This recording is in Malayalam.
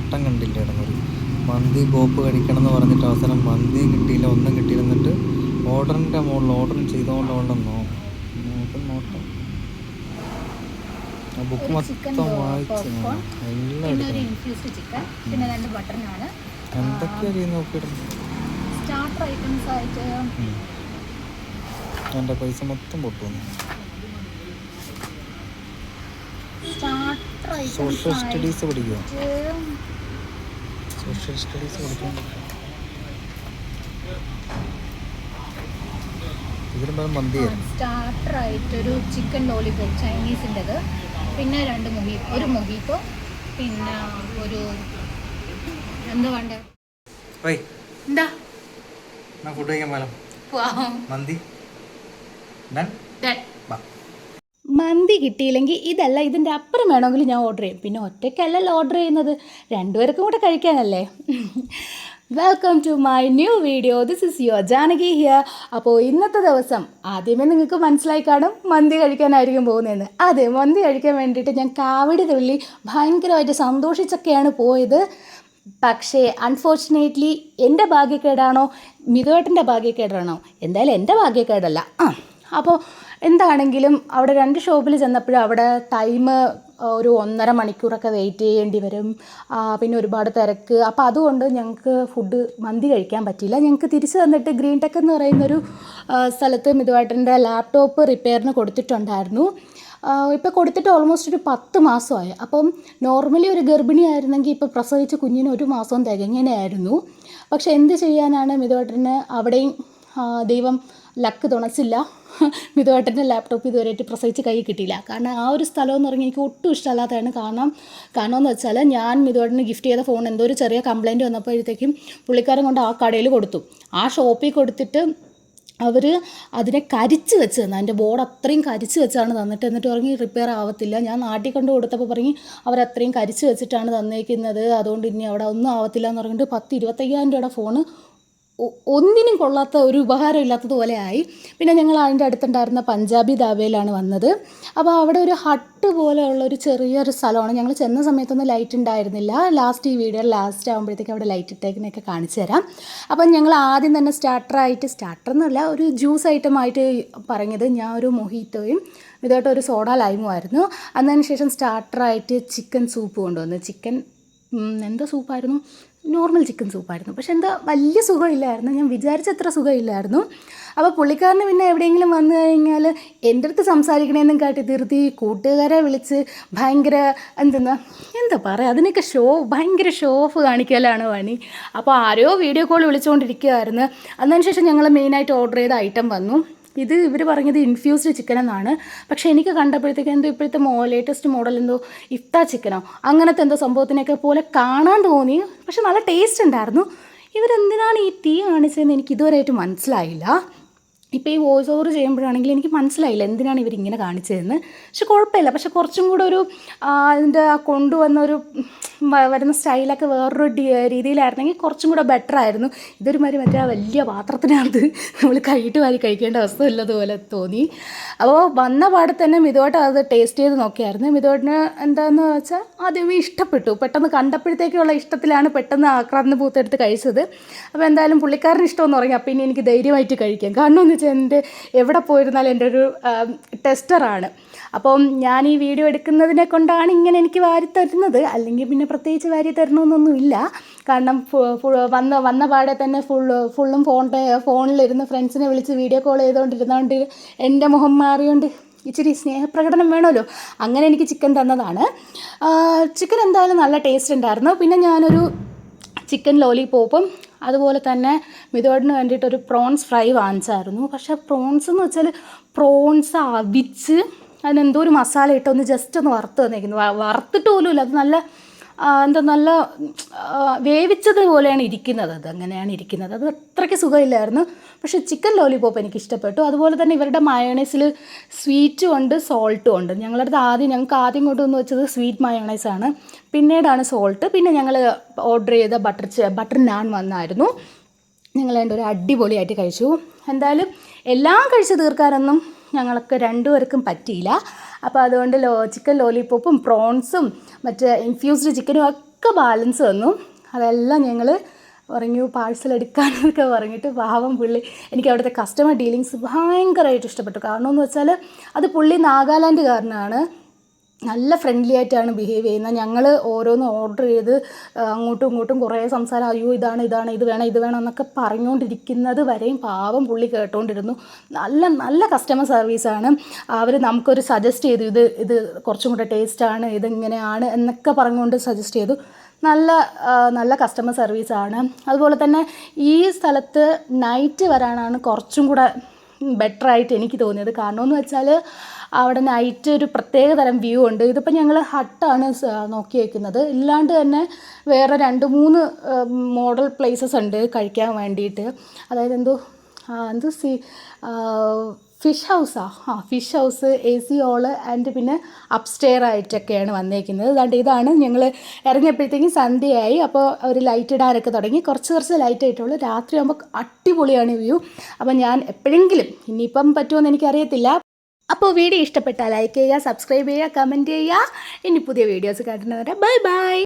നോട്ടം കണ്ടില്ല ഇടങ്ങളിൽ മന്തി കോപ്പ് കഴിക്കണം എന്ന് പറഞ്ഞിട്ട് അവസാനം മന്തി കിട്ടിയില്ല ഒന്നും കിട്ടിയില്ല. എന്നിട്ട് ഓർഡറിന്റെ മുകളിൽ ഓർഡർ ചെയ്തുകൊണ്ട് നോ നോക്കും നോക്കാം ആ ബുക്ക് മൊത്തം വായിച്ച് എല്ലാം എടുക്കണം. ഇൻഫ്യൂസ്ഡ് ചിക്കൻ പിന്നെ രണ്ട് ബട്ടർ നാണ് എന്തൊക്കെയാ ചെയ്യുന്ന നോക്കിയിടുന്നു സ്റ്റാർട്ടർ ഐറ്റംസ് ആയിട്ട് എന്റെ പൈസ മൊത്തം പൊട്ടുന്നു. സ്റ്റാർട്ടർ സോഷ്യൽ സ്റ്റഡീസ് പഠിക്കുക സോഷ്യൽ സ്റ്റഡീസ് മന്തിയായിരുന്നു സ്റ്റാർട്ടർ ആയിട്ടൊരു ചിക്കൻ ലോലിപോപ്പ് ചൈനീസിന്റെത് പിന്നെ രണ്ട് മൊഹി ഒരു മൊഹിത്തോ പിന്നെ ഒരു എന്താ വേണ്ട? എന്താ? ഫുഡ് കഴിക്കാൻ പോകാം മന്തി. Done Done. മന്തി കിട്ടിയില്ലെങ്കിൽ ഇതല്ല ഇതിന്റെ അപ്പുറം വേണമെങ്കിൽ ഞാൻ ഓർഡർ ചെയ്യും. പിന്നെ ഒറ്റയ്ക്കല്ലല്ലോ ഓർഡർ ചെയ്യുന്നത്. രണ്ടുപേർക്കും കൂടെ കഴിക്കാനല്ലേ? Welcome to my new video this is your Janaki here അപ്പോൾ ഇന്നത്തെ ദിവസം ആദ്യമേ നിങ്ങൾക്ക് മനസ്സിലായി കാണും മന്തി കഴിക്കാനായിരിക്കും പോകുന്നതെന്ന്. അതെ മന്തി കഴിക്കാൻ വേണ്ടിയിട്ട് ഞാൻ കാവടി തുള്ളി ഭയങ്കരമായിട്ട് സന്തോഷിച്ചൊക്കെയാണ് പോയത്. പക്ഷേ അൺഫോർച്ചുനേറ്റ്ലി എന്റെ ഭാഗ്യക്കേടാണോ മിതുവേട്ടന്റെ ഭാഗ്യക്കേടാണോ? എന്തായാലും എന്റെ ഭാഗ്യക്കേടല്ല. ആ അപ്പോൾ എന്താണെങ്കിലും അവിടെ രണ്ട് ഷോപ്പിൽ ചെന്നപ്പോഴും അവിടെ ടൈം ഒരു ഒന്നര മണിക്കൂറൊക്കെ വെയിറ്റ് ചെയ്യേണ്ടി വരും. പിന്നെ ഒരുപാട് തിരക്ക്. അപ്പോൾ അതുകൊണ്ട് ഞങ്ങൾക്ക് ഫുഡ് മന്തി കഴിക്കാൻ പറ്റിയില്ല. ഞങ്ങൾക്ക് തിരിച്ചു തന്നിട്ട് ഗ്രീൻ ടെക് എന്ന് പറയുന്നൊരു സ്ഥലത്ത് മിതുവേട്ടന്റെ ലാപ്ടോപ്പ് റിപ്പയറിന് കൊടുത്തിട്ടുണ്ടായിരുന്നു. ഇപ്പോൾ കൊടുത്തിട്ട് ഓൾമോസ്റ്റ് ഒരു പത്ത് മാസമായി. അപ്പം നോർമലി ഒരു ഗർഭിണി ആയിരുന്നെങ്കിൽ ഇപ്പോൾ പ്രസവിച്ച് കുഞ്ഞിന് ഒരു മാസവും തികങ്ങനെയായിരുന്നു പക്ഷേ എന്ത് ചെയ്യാനാണ് മിതുവായിട്ടിന് അവിടെയും ദൈവം ലക്ക് തുണച്ചില്ല. മിതുവേട്ടന്റെ ലാപ്ടോപ്പ് ഇതുവരെയായിട്ട് പ്രസവിച്ച് കൈ കിട്ടിയില്ല. കാരണം ആ ഒരു സ്ഥലം എന്ന് പറഞ്ഞാൽ എനിക്ക് ഒട്ടും ഇഷ്ടമല്ലാത്തതാണ്. കാരണം കാരണം വെച്ചാൽ ഞാൻ മിതുവേട്ടന് ഗിഫ്റ്റ് ചെയ്ത ഫോൺ എന്തോ ഒരു ചെറിയ കംപ്ലയിന്റ് വന്നപ്പോഴത്തേക്കും പുള്ളിക്കാരൻ കൊണ്ട് ആ കടയിൽ കൊടുത്തു. ആ ഷോപ്പിൽ കൊടുത്തിട്ട് അവർ അതിനെ കരിച്ച് വെച്ച് തന്നെ. അതിന്റെ ബോർഡ് അത്രയും കരിച്ച് വെച്ചാണ് തന്നിട്ട് എന്നിട്ട് പറഞ്ഞ് റിപ്പയർ ആവത്തില്ല. ഞാൻ നാട്ടിൽ കൊണ്ട് കൊടുത്തപ്പോൾ പറഞ്ഞ് അവരത്രയും കരിച്ച് വെച്ചിട്ടാണ് തന്നേക്കുന്നത്. അതുകൊണ്ട് ഇനി അവിടെ ഒന്നും ആവത്തില്ല എന്ന് പറഞ്ഞിട്ട് പത്ത് ഇരുപത്തയ്യായിരം രൂപയുടെ ഫോണ് ഒന്നിനും കൊള്ളാത്ത ഒരു ഉപകാരം ഇല്ലാത്തതുപോലെ ആയി. പിന്നെ ഞങ്ങൾ അതിന്റെ അടുത്തുണ്ടായിരുന്ന പഞ്ചാബി ധാബയിലാണ് വന്നത്. അപ്പോൾ അവിടെ ഒരു ഹട്ട് പോലെയുള്ള ഒരു ചെറിയൊരു സ്ഥലമാണ്. ഞങ്ങൾ ചെന്ന സമയത്തൊന്നും ലൈറ്റ് ഉണ്ടായിരുന്നില്ല. ലാസ്റ്റ് ഈ വീഡിയോ ലാസ്റ്റ് ആകുമ്പോഴത്തേക്ക് അവിടെ ലൈറ്റ് ഇട്ടേക്കിനൊക്കെ കാണിച്ചു തരാം. അപ്പം ഞങ്ങൾ ആദ്യം തന്നെ സ്റ്റാർട്ടറായിട്ട് സ്റ്റാർട്ടർ എന്നല്ല ഒരു ജ്യൂസ് ഐറ്റമായിട്ട് പറഞ്ഞത് ഞാൻ ഒരു മൊഹീറ്റോയും ഇതായിട്ട് ഒരു സോഡ ലൈമുമായിരുന്നു അതിനുശേഷം സ്റ്റാർട്ടറായിട്ട് ചിക്കൻ സൂപ്പ് കൊണ്ടുവന്നു. ചിക്കൻ എന്താ സൂപ്പായിരുന്നു? Normal chicken സൂപ്പായിരുന്നു. പക്ഷെ എന്താ വലിയ സുഖമില്ലായിരുന്നു. ഞാൻ വിചാരിച്ചത്ര സുഖമില്ലായിരുന്നു. അപ്പോൾ പുള്ളിക്കാരന് പിന്നെ എവിടെയെങ്കിലും വന്നു കഴിഞ്ഞാൽ എന്റെ അടുത്ത് സംസാരിക്കണമെന്നും കാട്ടി തീർത്തി കൂട്ടുകാരെ വിളിച്ച് ഭയങ്കര എന്തെന്നാ എന്താ പറയുക അതിനൊക്കെ ഷോ ഭയങ്കര ഷോ ഓഫ് കാണിക്കലാണ് പണി അപ്പോൾ ആരോ വീഡിയോ കോൾ വിളിച്ചുകൊണ്ടിരിക്കുകയായിരുന്നു അതിനുശേഷം ഞങ്ങൾ മെയിനായിട്ട് ഓർഡർ ചെയ്ത ഐറ്റം വന്നു. ഇത് ഇവർ പറഞ്ഞത് ഇൻഫ്യൂസ്ഡ് ചിക്കൻ എന്നാണ്. പക്ഷേ എനിക്ക് കണ്ടപ്പോഴത്തേക്ക് എന്തോ ഇപ്പോഴത്തെ മോ ലേറ്റസ്റ്റ് മോഡൽ എന്തോ ഇഫ്ത ചിക്കനോ അങ്ങനത്തെ എന്തോ സംഭവത്തിനൊക്കെ പോലെ കാണാൻ തോന്നി. പക്ഷെ നല്ല ടേസ്റ്റ് ഉണ്ടായിരുന്നു. ഇവരെന്തിനാണ് ഈ തീ കാണിച്ചതെന്ന് എനിക്ക് ഇതുവരെയായിട്ട് മനസ്സിലായില്ല. ഇപ്പോൾ ഈ വോയിസ് ഓവർ ചെയ്യുമ്പോഴാണെങ്കിൽ എനിക്ക് മനസ്സിലായില്ല എന്തിനാണ് ഇവരിങ്ങനെ കാണിച്ചതെന്ന്. പക്ഷെ കുഴപ്പമില്ല. പക്ഷെ കുറച്ചും കൂടെ ഒരു അതിന്റെ ആ കൊണ്ടുവന്ന ഒരു വരുന്ന സ്റ്റൈലൊക്കെ വേറൊരു രീതിയിലായിരുന്നെങ്കിൽ കുറച്ചും കൂടെ ബെറ്റർ ആയിരുന്നു. ഇതൊരു മാതിരി മറ്റേ വലിയ പാത്രത്തിനകത്ത് നമ്മൾ കൈയിട്ട് വാരി കഴിക്കേണ്ട അവസ്ഥ ഇല്ലതുപോലെ തോന്നി. അപ്പോൾ വന്ന പാടെ തന്നെ മിതുവായിട്ട് അത് ടേസ്റ്റ് ചെയ്ത് നോക്കിയായിരുന്നു. മിതുവായിട്ടിന് എന്താണെന്ന് വെച്ചാൽ ആദ്യമേ ഇഷ്ടപ്പെട്ടു. പെട്ടെന്ന് കണ്ടപ്പോഴത്തേക്കുള്ള ഇഷ്ടത്തിലാണ് പെട്ടെന്ന് ആക്രാന്ന് പൂത്തെടുത്ത് കഴിച്ചത്. അപ്പോൾ എന്തായാലും പുള്ളിക്കാരന് ഇഷ്ടമെന്ന് പറഞ്ഞു. അപ്പോൾ ഇനി എനിക്ക് ധൈര്യമായിട്ട് കഴിക്കാം. കാരണം എന്റെ എവിടെ പോയിരുന്നാലും എന്റെ ഒരു ടെസ്റ്ററാണ്. അപ്പം ഞാൻ ഈ വീഡിയോ എടുക്കുന്നതിനെ കൊണ്ടാണ് ഇങ്ങനെ എനിക്ക് വാരി തരുന്നത്. അല്ലെങ്കിൽ പിന്നെ പ്രത്യേകിച്ച് വാരി തരണമെന്നൊന്നുമില്ല കാരണം വന്ന വന്ന പാടെ തന്നെ ഫുൾ ഫുള്ളും ഫോൺ ഫോണിലിരുന്ന് ഫ്രണ്ട്സിനെ വിളിച്ച് വീഡിയോ കോൾ ചെയ്തുകൊണ്ടിരുന്നതുകൊണ്ട് എന്റെ മുഖം മാറിയോണ്ട് ഇച്ചിരി സ്നേഹപ്രകടനം വേണമല്ലോ. അങ്ങനെ എനിക്ക് ചിക്കൻ തന്നതാണ്. ചിക്കൻ എന്തായാലും നല്ല ടേസ്റ്റ് ഉണ്ടായിരുന്നു. പിന്നെ ഞാനൊരു ചിക്കൻ ലോലിപോപ്പും അതുപോലെ തന്നെ മിതോടിന് വേണ്ടിയിട്ട് ഒരു പ്രോൺസ് ഫ്രൈ വാങ്ങിച്ചായിരുന്നു. പക്ഷേ പ്രോൺസ് എന്ന് വെച്ചാൽ പ്രോൺസ് അവിച്ച് അതിനെന്തോ ഒരു മസാല ഇട്ടൊന്ന് ജസ്റ്റ് ഒന്ന് വറുത്ത് തന്നേക്കുന്നു വറുത്തിട്ട് പോലും ഇല്ല അത് നല്ല എന്താ നല്ല വേവിച്ചത് പോലെയാണ് ഇരിക്കുന്നത്. അത് അങ്ങനെയാണ് ഇരിക്കുന്നത്. അത് അത്രയ്ക്ക് സുഖമില്ലായിരുന്നു. പക്ഷേ ചിക്കൻ ലോലിപോപ്പ് എനിക്ക് ഇഷ്ടപ്പെട്ടു അതുപോലെ തന്നെ ഇവരുടെ മയോണൈസിൽ സ്വീറ്റും ഉണ്ട് സോൾട്ടും ഉണ്ട്. ഞങ്ങളുടെ ആദ്യം ഞങ്ങൾക്ക് ആദ്യം കൊണ്ടുവന്ന് വെച്ചത് സ്വീറ്റ് മയോണൈസാണ്. പിന്നീടാണ് സോൾട്ട്. പിന്നെ ഞങ്ങൾ ഓർഡർ ചെയ്ത ബട്ടർ ബട്ടർ നാൻ വന്നായിരുന്നു. ഞങ്ങൾ ഒരു അടിപൊളിയായിട്ട് കഴിച്ചു. എന്തായാലും എല്ലാം കഴിച്ച് തീർക്കാനൊന്നും ഞങ്ങൾക്ക് രണ്ടുപേർക്കും പറ്റിയില്ല. അപ്പോൾ അതുകൊണ്ട് ലോ ചിക്കൻ ലോലിപ്പോപ്പും പ്രോൺസും മറ്റേ ഇൻഫ്യൂസ്ഡ് ചിക്കനും ഒക്കെ ബാലൻസ് വന്നു. അതെല്ലാം ഞങ്ങൾ പറഞ്ഞു പാഴ്സൽ എടുക്കാനൊക്കെ പറഞ്ഞിട്ട് പാവം പുള്ളി. എനിക്ക് അവിടുത്തെ കസ്റ്റമർ ഡീലിങ്സ് ഭയങ്കരമായിട്ട് ഇഷ്ടപ്പെട്ടു. കാരണം എന്ന് വെച്ചാൽ അത് പുള്ളി നാഗാലാൻഡുകാരനാണ് നല്ല ഫ്രണ്ട്ലി ആയിട്ടാണ് ബിഹേവ് ചെയ്യുന്നത്. ഞങ്ങൾ ഓരോന്ന് ഓർഡർ ചെയ്ത് അങ്ങോട്ടും ഇങ്ങോട്ടും കുറേ സംസാരം അയ്യോ ഇതാണ് ഇതാണ് ഇത് വേണം ഇത് വേണം എന്നൊക്കെ പറഞ്ഞുകൊണ്ടിരിക്കുന്നത് വരെയും പാവം പുള്ളി കേട്ടുകൊണ്ടിരുന്നു നല്ല നല്ല കസ്റ്റമർ സർവീസാണ് അവർ നമുക്കൊരു സജസ്റ്റ് ചെയ്തു ഇത് ഇത് കുറച്ചും കൂടെ ടേസ്റ്റാണ് ഇതിങ്ങനെയാണ് എന്നൊക്കെ പറഞ്ഞുകൊണ്ട് സജസ്റ്റ് ചെയ്തു. നല്ല നല്ല കസ്റ്റമർ സർവീസാണ് അതുപോലെ തന്നെ ഈ സ്ഥലത്ത് നൈറ്റ് വരാനാണ് കുറച്ചും കൂടെ ബെറ്റർ ആയിട്ട് എനിക്ക് തോന്നിയത്. കാരണം എന്ന് വെച്ചാൽ അവിടെ നൈറ്റ് ഒരു പ്രത്യേക തരം വ്യൂ ഉണ്ട്. ഇതിപ്പോൾ ഞങ്ങൾ ഹട്ടാണ് നോക്കി വയ്ക്കുന്നത് ഇല്ലാണ്ട് തന്നെ വേറെ രണ്ട് മൂന്ന് മോഡൽ പ്ലേസസ് ഉണ്ട് കഴിക്കാൻ വേണ്ടിയിട്ട്. അതായത് എന്തോ എന്തോ സി ഫിഷ് ഹൗസാണ് ആ? Fish house A C hall and പിന്നെ അപ്സ്റ്റെയർ ആയിട്ടൊക്കെയാണ് വന്നേക്കുന്നത്. അതുകൊണ്ട് ഇതാണ് ഞങ്ങൾ ഇറങ്ങിയപ്പോഴത്തേക്കും സന്ധ്യയായി. അപ്പോൾ ഒരു ലൈറ്റ് ഇടാനൊക്കെ തുടങ്ങി. കുറച്ച് കുറച്ച് ലൈറ്റ് ആയിട്ടുള്ളൂ. രാത്രി ആകുമ്പോൾ അടിപൊളിയാണ് വ്യൂ അപ്പോൾ ഞാൻ എപ്പോഴെങ്കിലും ഇനിയിപ്പം പറ്റുമോ എനിക്കറിയത്തില്ല. അപ്പോൾ വീഡിയോ ഇഷ്ടപ്പെട്ടാൽ ലൈക്ക് ചെയ്യുക സബ്സ്ക്രൈബ് ചെയ്യുക കമന്റ് ചെയ്യുക. ഇനി പുതിയ വീഡിയോസ് കാണുന്നവരെ ബൈ ബൈ